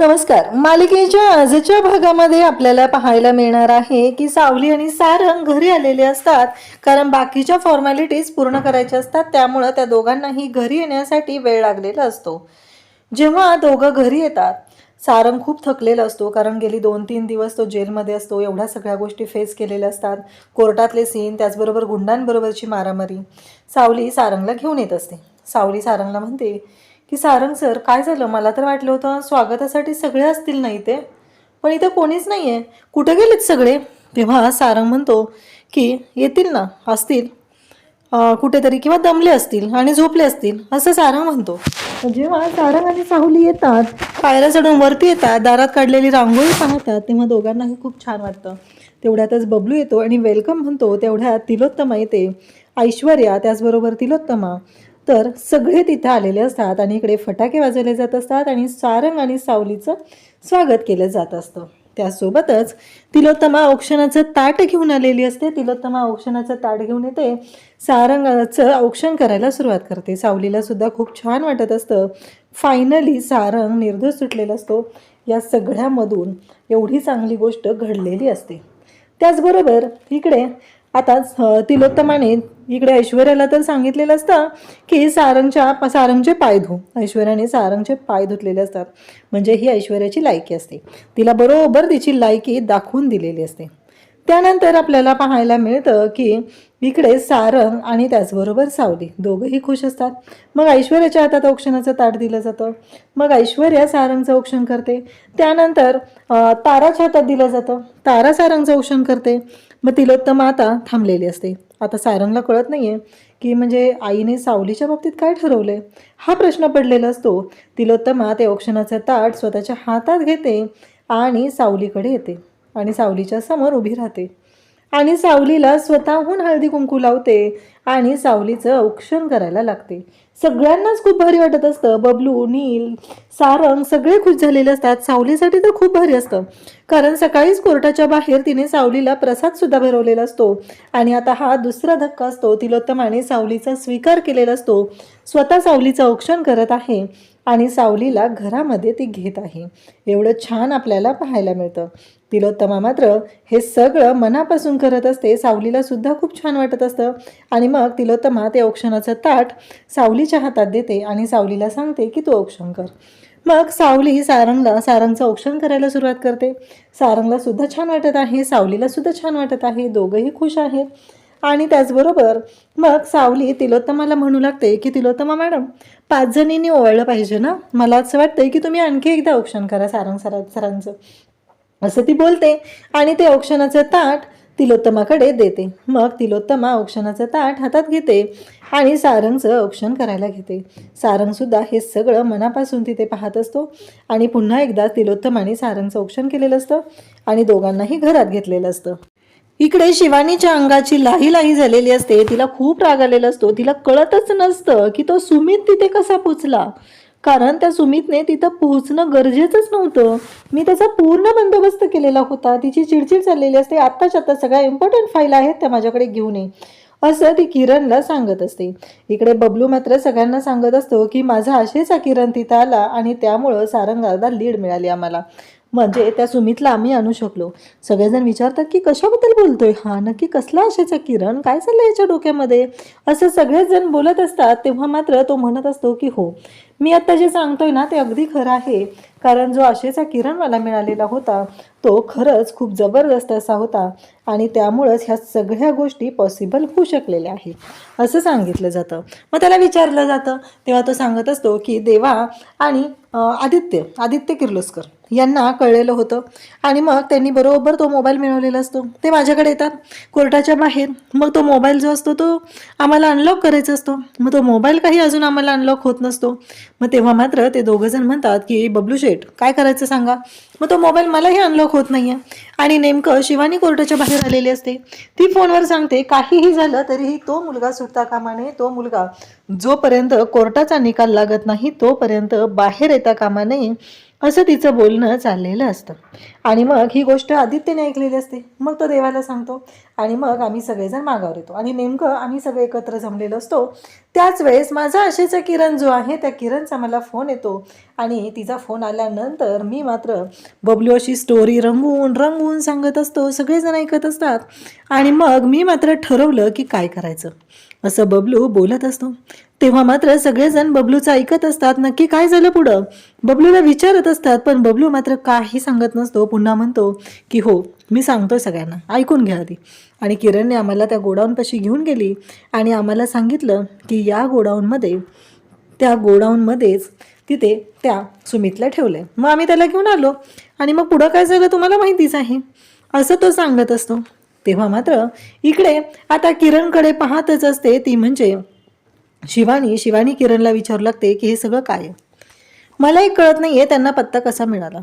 नमस्कार. मालिकेच्या आजच्या भागामध्ये आपल्याला पाहायला मिळणार आहे की सावली आणि सारंग घरी आलेले असतात. कारण बाकीच्या फॉर्मॅलिटीज पूर्ण करायच्या असतात त्यामुळं त्या दोघांनाही घरी येण्यासाठी वेळ लागलेला असतो. जेव्हा दोघं घरी येतात सारंग खूप थकलेला असतो कारण गेली दोन तीन दिवस तो जेलमध्ये असतो एवढ्या सगळ्या गोष्टी फेस केलेल्या असतात. कोर्टातले सीन त्याचबरोबर गुंडांबरोबरची मारामारी. सावली सारंगला घेऊन येत असते. सावली सारंगला म्हणते की सारंग सर काय झालं? मला तर वाटलं होतं स्वागतासाठी सगळे असतील नाही ते पण इथं कोणीच नाही आहे कुठे गेलेत सगळे? तेव्हा सारंग म्हणतो की येतील ना असतील. कुठेतरी किंवा दमले असतील आणि झोपले असतील असं सारंग म्हणतो. जेव्हा सारंग आणि साहुली येतात पायऱ्या चढून वरती येतात दारात काढलेली रांगोळी पाहतात तेव्हा दोघांनाही खूप छान वाटतं. तेवढ्यातच बबलू येतो आणि वेलकम म्हणतो तेवढ्यात तिलोत्तमा येते. ऐश्वर्या त्याचबरोबर तिलोत्तमा. तर सगळे तिथं आलेले असतात आणि इकडे फटाके वाजवले जात असतात आणि सारंग आणि सावलीचं स्वागत केलं जात असतं. त्यासोबतच तिलोत्तमा औक्षणाचं ताट घेऊन आलेली असते. तिलोत्तमा औक्षणाचं ताट घेऊन येते. सारंगाचं औक्षण करायला सुरुवात करते. सावलीला सुद्धा खूप छान वाटत असतं. फायनली सारंग निर्दोष सुटलेला असतो. या सगळ्यामधून एवढी चांगली गोष्ट घडलेली असते. त्याचबरोबर इकडे आता तिलोत्तमाने इकडे ऐश्वर्याला तर सांगितलेलं असतं की सारंगच्या सारंगचे पाय धु. ऐश्वर्याने सारंगचे पाय धुतलेले असतात. म्हणजे ही ऐश्वर्याची लायकी असते. तिला बरोबर तिची लायकी दाखवून दिलेली असते. त्यानंतर आपल्याला पाहायला मिळतं की इकडे सारंग आणि त्याचबरोबर सावली दोघंही खुश असतात. मग ऐश्वर्याच्या हातात औक्षणाचं ताट दिलं जातं. मग ऐश्वर्या सारंगचं औक्षण करते. त्यानंतर ताराच्या हातात दिलं जातं. तारा सारंगचं औक्षण करते. मग तिलोत्तमा आता थांबलेली असते. आता सारंगला कळत नाही आहे की म्हणजे आईने सावलीच्या बाबतीत काय ठरवलंय? हा प्रश्न पडलेला असतो. तिलोत्तमा ते औक्षणाचं ताट स्वतःच्या हातात घेते आणि सावलीकडे येते आणि सावलीच्या समोर उभी राहते. आणि सावलीला स्वतःहून हळदी कुंकू लावते आणि सावलीचं औक्षण करायला लागते. सगळ्यांनाच खूप भारी वाटत असतं. बबलू नील सारंग सगळे खुश झालेले असतात. सावलीसाठी तर खूप भारी असतं. कारण सकाळीच कोर्टाच्या बाहेर तिने सावलीला प्रसाद सुद्धा भरवलेला असतो. आणि आता हा दुसरा धक्का असतो. तिलोत्तमाने सावलीचा स्वीकार केलेला असतो. स्वतः सावलीचं औक्षण करत आहे. आणि सावलीला घरामध्ये ती घेत आहे. एवढं छान आपल्याला पाहायला मिळतं. तिलोत्तमा मात्र हे सगळं मनापासून करत असते सावलीला सुद्धा खूप छान वाटत असतं. आणि मग तिलोत्तमा ते औक्षणाचं ताट सावलीच्या हातात देते आणि सावलीला सांगते की तू औक्षण कर. मग सावली सारंगला सारंगचं औक्षण करायला सुरुवात करते. सारंगला सुद्धा छान वाटत आहे सावलीला सुद्धा छान वाटत आहे दोघंही खुश आहेत. आणि त्याचबरोबर मग सावली तिलोत्तमाला म्हणू लागते की तिलोत्तमा मॅडम पाच जणींनी ओवाळलं पाहिजे ना? मला असं वाटतंय की तुम्ही आणखी एकदा औक्षण करा सारंग सरा सरांचं. असं ती बोलते आणि ते औक्षणाचं ताट तिलोत्तमाकडे देते. मग तिलोत्तमा औक्षणाचं ताट हातात घेते आणि सारंगचं औक्षण करायला घेते. सारंगसुद्धा हे सगळं मनापासून तिथे पाहत असतो आणि पुन्हा एकदा तिलोत्तमाने सारंगचं औक्षण केलेलं असतं आणि दोघांनाही घरात घेतलेलं असतं. इकडे शिवानीच्या अंगाची लाही लाही झालेली असते. तिला खूप राग आलेला असतो. तिला कळतच नसतं की तो सुमित तिथे कसा पोचला. कारण त्या सुमितने तिथं पोहोचणं गरजेचंच नव्हतं. मी त्याचा पूर्ण बंदोबस्त केलेला होता. तिची चिडचिड चाललेली असते. आत्ताच आता सगळ्या इम्पॉर्टंट फाईल आहेत त्या माझ्याकडे घेऊन ये. असं ती किरणला सांगत असते. इकडे बबलू मात्र सगळ्यांना सांगत असतो की माझा आशेचा किरण तिथं आला आणि त्यामुळं सारंगाला लीड मिळाली आम्हाला. म्हणजे त्या सुमितला आम्ही आणू शकलो. सगळेजण विचारतात की कशाबद्दल बोलतोय हा? नक्की कसला आशेचा किरण? काय चाललं याच्या डोक्यामध्ये? असं सगळेच जण बोलत असतात तेव्हा मात्र तो म्हणत असतो की हो मी आत्ता जे सांगतोय ना ते अगदी खरं आहे. कारण जो आशेचा किरण मला मिळालेला होता तो खरंच खूप जबरदस्त असा होता आणि त्यामुळंच ह्या सगळ्या गोष्टी पॉसिबल होऊ शकलेल्या आहेत. असं सांगितलं जातं. मग त्याला विचारलं जातं. तेव्हा तो सांगत असतो की देवा आणि आदित्य आदित्य किर्लोस्कर यांना कळलेलं होतं. आणि मग त्यांनी बरोबर तो मोबाईल मिळवलेला असतो. ते माझ्याकडे येतात कोर्टाच्या बाहेर. मग तो मोबाईल जो असतो तो आम्हाला अनलॉक करायचा असतो. मग तो मोबाईल काही अजून आम्हाला अनलॉक होत नसतो. मग तेव्हा मात्र ते दोघंजण म्हणतात की बबलू शेठ काय करायचं सांगा? मग तो मोबाईल मलाही अनलॉक होत नाहीये. आणि नेमकं शिवानी कोर्टाच्या बाहेर आलेली असते. ती फोनवर सांगते काहीही झालं तरीही तो मुलगा सुटता कामा नये. तो मुलगा जोपर्यंत कोर्टाचा निकाल लागत नाही तोपर्यंत बाहेर येता कामा नये. असं तिचं बोलणं चाललेलं असतं. आणि मग ही गोष्ट आदित्यने ऐकलेली असते. मग तो देवाला सांगतो आणि मग आम्ही सगळेजण मागावर येतो. आणि नेमकं आम्ही सगळे एकत्र जमलेलो असतो. त्याच वेळेस माझा आशेचा किरण जो आहे त्या किरणचा मला फोन येतो. आणि तिचा फोन आल्यानंतर मी मात्र बबलू अशी स्टोरी रंगवून रंगवून सांगत असतो. सगळेजण ऐकत असतात. आणि मग मी मात्र ठरवलं की काय करायचं. असं बबलू बोलत असतो. तेव्हा मात्र सगळेजण बबलूचं ऐकत असतात. नक्की काय झालं पुढं? बबलूला विचारत असतात पण बबलू मात्र काही सांगत नसतो. पुन्हा म्हणतो की हो मी सांगतोय सगळ्यांना. ऐकून घ्या आधी. आणि किरणने आम्हाला त्या गोडाऊनपाशी घेऊन गेली आणि आम्हाला सांगितलं की या गोडाऊनमध्ये त्या गोडाऊनमध्येच तिथे त्या सुमितला ठेवलंय. मग आम्ही त्याला घेऊन आलो. आणि मग पुढं काय झालं तुम्हाला माहितीच आहे. असं तो सांगत असतो. तेव्हा मात्र इकडे आता किरणकडे पाहतच असते ती म्हणजे शिवानी. शिवानी किरणला विचारू लागते की हे सगळं काय मलाही कळत नाही आहे त्यांना पत्ता कसा मिळाला.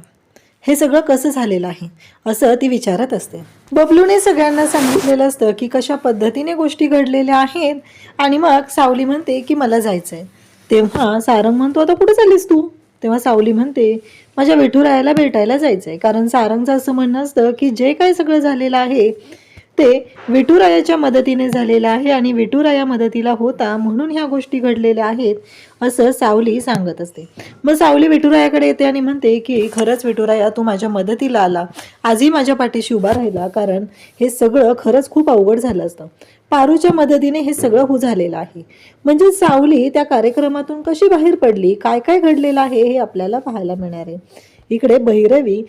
हे सगळं कसं झालेलं आहे? असं ती विचारत असते. बबलूने सगळ्यांना सांगितलेलं असतं की कशा पद्धतीने गोष्टी घडलेल्या आहेत? आणि मग सावली म्हणते की मला जायचं आहे तेव्हा सारंग म्हणतो आता कुठे चाललीस तू? तेव्हा सावली म्हणते माझ्या विठुरायाला भेटायला जायचं आहे कारण सारंगचं असं म्हणणं असतं की जे काही सगळं झालेलं आहे ते विठुरायाच्या मदतीने झालेलं आहे आणि विठुराया मदतीला होता म्हणून ह्या गोष्टी घडलेल्या आहेत असं सावली सांगत असते. मग सावली विठुरायाकडे येते आणि म्हणते की खरंच विठुराया तू माझ्या मदतीला आला. आजही माझ्या पाठीशी उभा राहिला कारण हे सगळं खरंच खूप अवघड झालं असतं. पारूच्या मदतीने हे सगळं हो झालेलं आहे. म्हणजे सावली त्या कार्यक्रमातून कशी बाहेर पडली? काय काय घडलेलं आहे हे आपल्याला पाहायला मिळणार आहे. इकडे भैरवी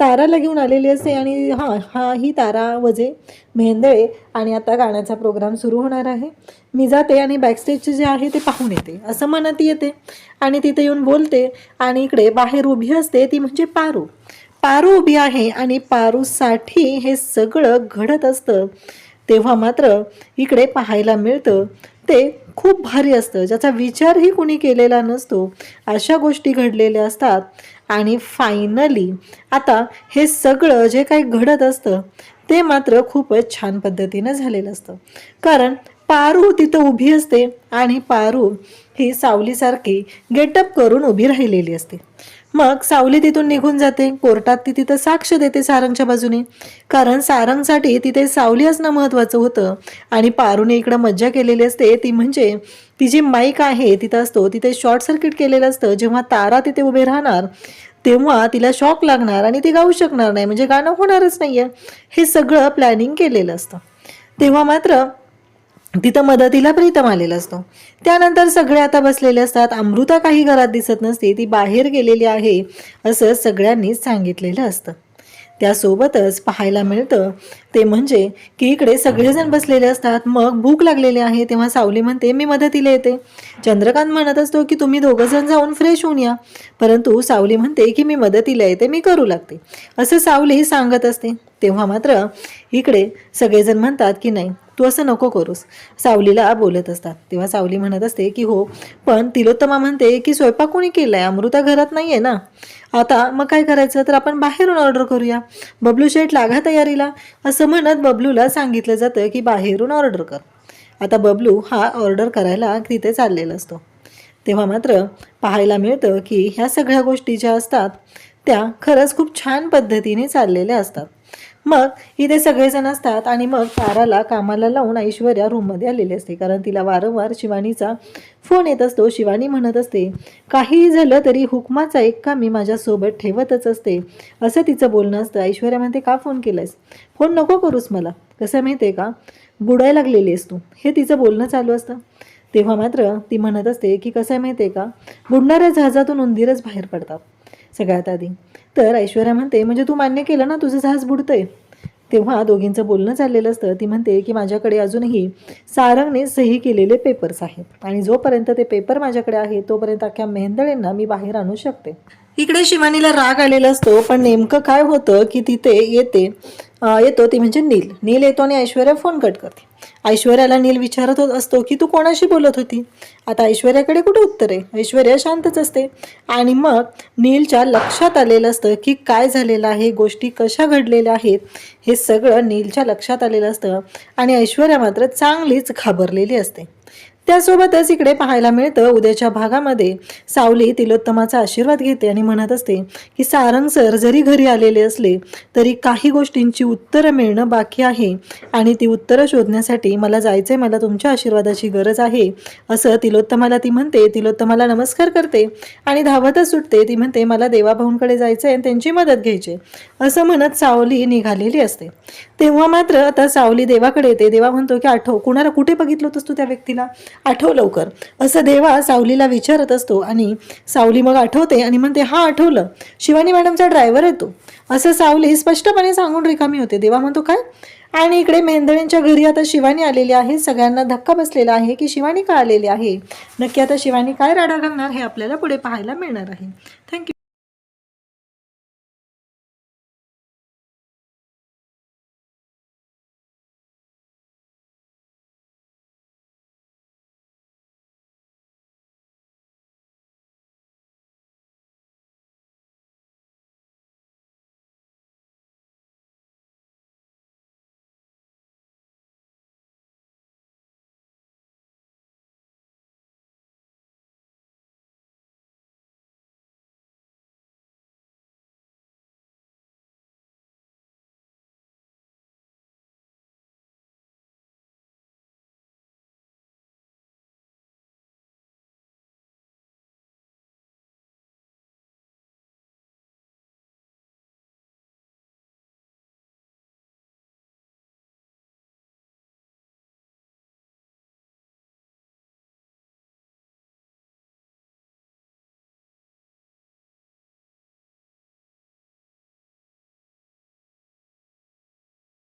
ताराला घेऊन आलेली असते आणि हां हा ही तारा वजे मेहंदळे आणि आता गाण्याचा प्रोग्राम सुरू होणार आहे. मी जाते आणि बॅकस्टेजचे जे आहे ते पाहून येते असं मनात येते. आणि तिथे येऊन बोलते आणि इकडे बाहेर उभी असते ती म्हणजे पारू. पारू उभी आहे आणि पारूसाठी हे सगळं घडत असतं. तेव्हा मात्र इकडे पाहायला मिळतं ते खूप भारी असतं. ज्याचा विचारही कुणी केलेला नसतो. अशा गोष्टी घडलेल्या असतात. आणि फायनली आता हे सगळं जे काही घडत असतं ते मात्र खूपच छान पद्धतीनं झालेलं असतं. कारण पारू तिथं उभी असते आणि पारू ही सावलीसारखी गेटअप करून उभी राहिलेली असते. मग सावली तिथून निघून जाते. कोर्टात ती तिथं साक्ष देते सारंगच्या बाजूने. कारण सारंगसाठी तिथे सावली असणं महत्त्वाचं होतं. आणि पारूने इकडं मज्जा केलेली असते. ती म्हणजे ती जी माईक आहे तिथं असतो. तिथे शॉर्ट सर्किट केलेलं असतं. जेव्हा तारा तिथे उभे राहणार तेव्हा तिला शॉक लागणार आणि ती गाऊ शकणार नाही. म्हणजे गाणं होणारच नाही आहे हे सगळं प्लॅनिंग केलेलं असतं. तेव्हा मात्र तिथं मदतीला प्रीतम आलेला असतो. त्यानंतर सगळे आता बसलेले असतात. अमृता काही घरात दिसत नसते. ती बाहेर गेलेली आहे असं सगळ्यांनीच सांगितलेलं असतं. त्यासोबतच पाहायला मिळतं ते म्हणजे की इकडे सगळेजण बसलेले असतात. मग भूक लागलेली आहे तेव्हा सावली म्हणते मी मदतीला येते. चंद्रकांत म्हणत असतो की तुम्ही दोघंजण जाऊन फ्रेश होऊन या. परंतु सावली म्हणते की मी मदतीला येते मी करू लागते. असं सावली सांगत असते. तेव्हा मात्र इकडे सगळेजण म्हणतात की नाही तू असं नको करूस. सावलीला बोलत असतात. तेव्हा सावली म्हणत असते की हो पण तिलोत्तमा म्हणते की स्वयंपाक कोणी केलाय? अमृता घरात नाहीये ना? आता मग काय करायचं? तर आपण बाहेरून ऑर्डर करूया. बबलू शेठ लागा तयारीला. असं म्हणत बबलूला सांगितलं जातं की बाहेरून ऑर्डर कर. आता बबलू हा ऑर्डर करायला तिथे चाललेला असतो. तेव्हा मात्र पाहायला मिळतं की ह्या सगळ्या गोष्टी ज्या असतात त्या खरंच खूप छान पद्धतीने चाललेल्या असतात. मग इथे सगळेजण असतात आणि मग ताराला कामाला लावून ऐश्वर्या रूममध्ये आलेली असते. कारण तिला वारंवार शिवानीचा फोन येत असतो. शिवानी म्हणत असते काहीही झालं तरी हुकमाचा एक का मी माझ्यासोबत ठेवतच असते. असं तिचं बोलणं असतं. ऐश्वर्या म्हणते का फोन केलायस? फोन नको करूस मला. कसं माहिती आहे का? बुडायला लागलेली आहेस तू. हे तिचं बोलणं चालू असतं. तेव्हा मात्र ती म्हणत असते की कसं आहे माहिती आहे का? बुडणाऱ्या जहाजातून उंदीरच बाहेर पडतात. सगळ्यात आधी. तर ऐश्वर्या म्हणते म्हणजे तू मान्य केलं ना तुझं जहाज बुडतंय. तेव्हा दोघींचं बोलणं चाललेलं असतं. ती म्हणते की माझ्याकडे अजूनही सारंगने सही केलेले पेपर्स आहेत आणि जोपर्यंत ते पेपर माझ्याकडे आहे तोपर्यंत अख्ख्या मेहंदळेंना मी बाहेर आणू शकते. इकडे शिवानीला राग आलेला असतो पण नेमकं काय होतं की तिथे येते. येतो ती म्हणजे नील. नील येतो आणि ऐश्वर्या फोन कट करते. ऐश्वर्याला नील विचारत होत असतो की तू कोणाशी बोलत होती? आता ऐश्वर्याकडे कुठे उत्तर आहे? ऐश्वर्या शांतच असते. आणि मग नीलच्या लक्षात आलेलं असतं की काय झालेलं आहे गोष्टी कशा घडलेल्या आहेत हे सगळं नीलच्या लक्षात आलेलं असतं. आणि ऐश्वर्या मात्र चांगलीच घाबरलेली असते. त्यासोबतच इकडे पाहायला मिळतं उद्याच्या भागामध्ये सावली तिलोत्तमाचा आशीर्वाद घेते आणि म्हणत असते की सारंग सर जरी घरी आलेले असले तरी काही गोष्टींची उत्तरं मिळणं बाकी आहे आणि ती उत्तरं शोधण्यासाठी मला जायचंय मला तुमच्या आशीर्वादाची गरज आहे. असं तिलोत्तमाला ती म्हणते. तिलोत्तमाला नमस्कार करते आणि धावतच सुटते. ती म्हणते मला देवाभाऊंकडे जायचं आहे आणि त्यांची मदत घ्यायची आहे. असं म्हणत सावली निघालेली असते. तेव्हा मात्र आता सावली देवाकडे येते. देवा म्हणतो की आठव कुणाला कुठे बघितलं होतस तू त्या व्यक्तीला? आठव लवकर. असं देवा सावलीला विचारत असतो आणि सावली मग आठवते आणि म्हणते हा आठवलं. शिवानी मॅडमचा ड्रायव्हर येतो असं सावली स्पष्टपणे सांगून रिकामी होते. देवा म्हणतो काय? आणि इकडे मेंदळींच्या घरी आता शिवानी आलेली आहे. सगळ्यांना धक्का बसलेला आहे की शिवानी का आलेली आहे? नक्की आता शिवानी काय राडा घालणार हे आपल्याला पुढे पाहायला मिळणार आहे. थँक्यू